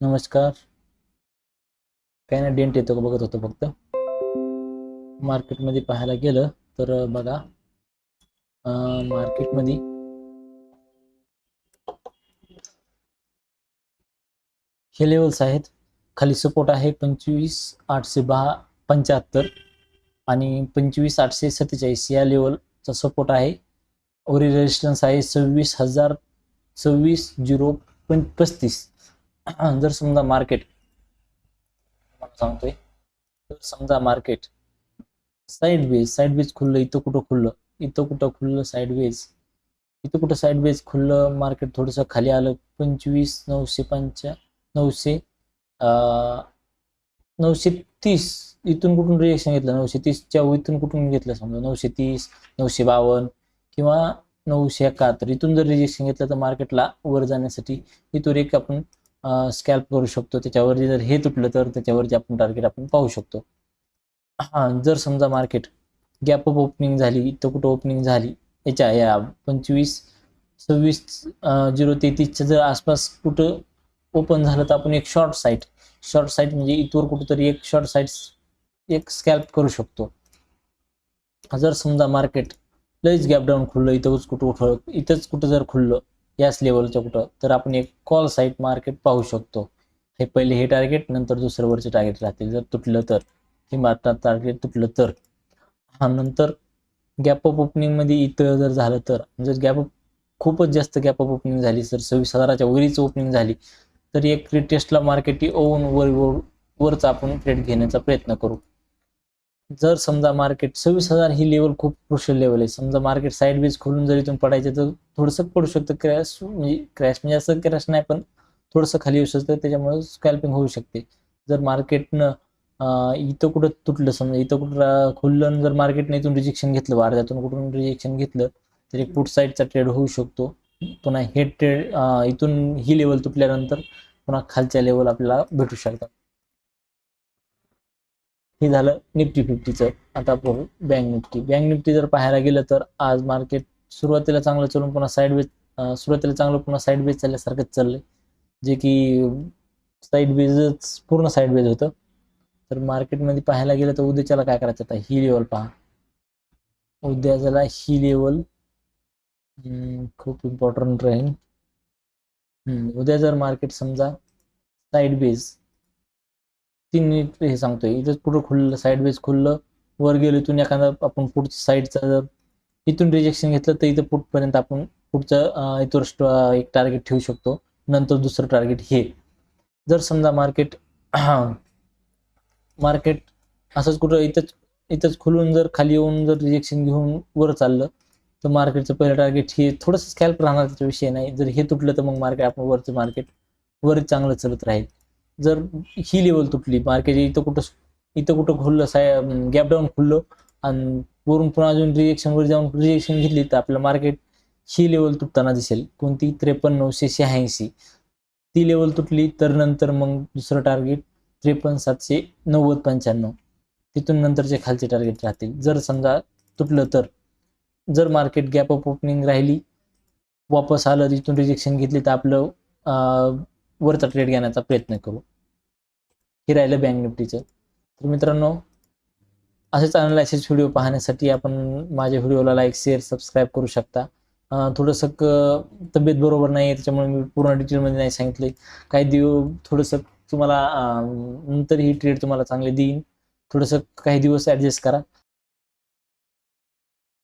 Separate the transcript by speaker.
Speaker 1: नमस्कार. काही नाही डेंट येतो का बघत होतो फक्त. मार्केटमध्ये पाहायला गेलं तर बघा मार्केटमध्ये हे लेवल्स आहेत. खाली सपोर्ट आहे पंचवीस आठशे बहा पंच्याहत्तर आणि पंचवीस आठशे सत्तेचाळीस या लेवलचा सपोर्ट आहे. ओरी रेजिस्टन्स आहे सव्वीस हजार सव्वीस झिरो पं पस्तीस. जर समजा मार्केट सांगतोय तर समजा market sideways sideways खुललं इथं कुठं खुललं इथं कुठं खुललं साईड बेज इथं कुठं साईड बेज खुललं मार्केट थोडंसं खाली आलं पंचवीस नऊशे पंचा नऊशे नऊशे तीस इथून कुठून रिएक्शन घेतलं? नऊशे तीसच्या इथून कुठून घेतलं? समजा नऊशे तीस नऊशे बावन्न किंवा नऊशे एकाहत्तर. इथून जर रिजेक्शन घेतलं तर मार्केटला वर जाण्यासाठी इथून एक आपण स्कॅल्प करू शकतो. त्याच्यावरती जर हे तुटलं तर त्याच्यावरती आपण टार्गेट आपण पाहू शकतो. हा जर समजा मार्केट गॅप अप ओपनिंग झाली इथं कुठं ओपनिंग झाली याच्या या पंचवीस सव्वीस झिरो तेहतीसच्या जर आसपास कुठं ओपन झालं तर आपण एक शॉर्ट साईट शॉर्ट साईट म्हणजे इथवर कुठंतरी एक शॉर्ट साईट एक स्कॅल्प करू शकतो. जर समजा मार्केट लईच गॅप डाऊन खुललं इथंच कुठं उठं इथंच कुठं जर खुललं याच लेवलचं कुठं? तर आपण एक कॉल साईट मार्केट पाहू शकतो. हे पहिले हे टार्गेट नंतर दुसरं वरचे टार्गेट राहतील. जर तुटलं तर. हे आता टार्गेट तुटलं तर. हा नंतर गॅप अप ओपनिंगमध्ये इथं जर झालं तर. जर गॅप अप खूपच जास्त गॅप अप ओपनिंग झाली सर सव्वीस हजाराच्या वरीच ओपनिंग झाली तर एक रिटेस्टला मार्केट ओन वर वर वरचा आपण ट्रेड घेण्याचा प्रयत्न करू. जर समजा मार्केट सव्वीस हजार ही लेवल खूप क्रुशल लेवल आहे. समजा मार्केट साईड बेस खोलून जर इथून पडायचं तर थोडंसं पडू शकतं क्रॅश म्हणजे क्रॅश म्हणजे असं क्रॅश नाही पण थोडंसं खाली येऊ शकतं त्याच्यामुळे स्कॅल्पिंग होऊ शकते. जर मार्केटनं इथं कुठं तुटलं समजा इथं कुठं खुललं जर मार्केटने इथून रिजेक्शन घेतलं अर्ध्यातून कुठून रिजेक्शन घेतलं तर एक पुट साईडचा ट्रेड होऊ शकतो. पुन्हा हे ट्रेड इथून ही लेवल तुटल्यानंतर पुन्हा खालच्या लेवल आपल्याला भेटू शकतात. हे झालं निफ्टी फिफ्टीचं. आता बघू बँक निफ्टी. बँक निफ्टी जर पाहायला गेलं तर आज मार्केट सुरुवातीला चांगलं चालून पुन्हा साईड बेज सुरुवातीला चांगलं पुन्हा साईड बेज चालल्यासारखंच चाललंय. जे की साईड बेजच पूर्ण साईड बेज होतं. तर मार्केटमध्ये पाहायला गेलं तर उद्याच्याला काय करायचं? आता ही लेवल पहा. उद्याच्याला ही लेवल खूप इम्पॉर्टंट राहील हम्म, उद्या जर मार्केट समजा साईड बेज तीन मिनिट हे सांगतोय इथंच पुढं खुललं साईड वेज खुललं वर गेलो इथून एखादा आपण पुढच्या साईडचा जर इथून रिजेक्शन घेतलं तर इथं पुढपर्यंत आपण पुढचं इथवर एक टार्गेट ठेवू शकतो. नंतर दुसरं टार्गेट हे. जर समजा मार्केट मार्केट असंच कुठं इथंच इथंच खुलून जर खाली येऊन जर रिजेक्शन घेऊन वर चाललं तर मार्केटचं पहिलं टार्गेट हे थोडंसं स्कॅल्प राहणार त्याचा विषय नाही. जर हे तुटलं तर मग मार्केट आपण वरचं मार्केट वर चांगलं चालत राहील. जर ही लेवल तुटली मार्केट इथं कुठं इथं कुठं खुललं साय गॅप डाऊन खुललं आणि वरून पुन्हा अजून रिएक्शनवर जाऊन रिजेक्शन घेतली तर आपलं मार्केट ही लेवल तुटताना दिसेल. कोणती? त्रेपन्न नऊशे शहाऐंशी. ती लेवल तुटली तर नंतर मग दुसरं टार्गेट त्रेपन्न सातशे नव्वद पंच्याण्णव. तिथून नंतरचे खालचे टार्गेट राहतील. जर समजा तुटलं तर जर मार्केट गॅप अप ओपनिंग राहिली वापस आलं तिथून रिजेक्शन घेतली तर आपलं वरचा ट्रेड घेण्याचा प्रयत्न करू. हे राहिलं बँक निफ्टीचं तर मित्रांनो असेच अनालायसिस व्हिडिओ पाहण्यासाठी आपण माझ्या व्हिडिओला लाईक शेअर सबस्क्राईब करू शकता. थोडंसं तब्येत बरोबर नाही आहे त्याच्यामुळे मी पूर्ण डिटेलमध्ये नाही सांगितले. काही दिवस थोडंसं तुम्हाला नंतर ही ट्रेड तुम्हाला चांगली देईन. थोडंसं काही दिवस ॲडजस्ट करा.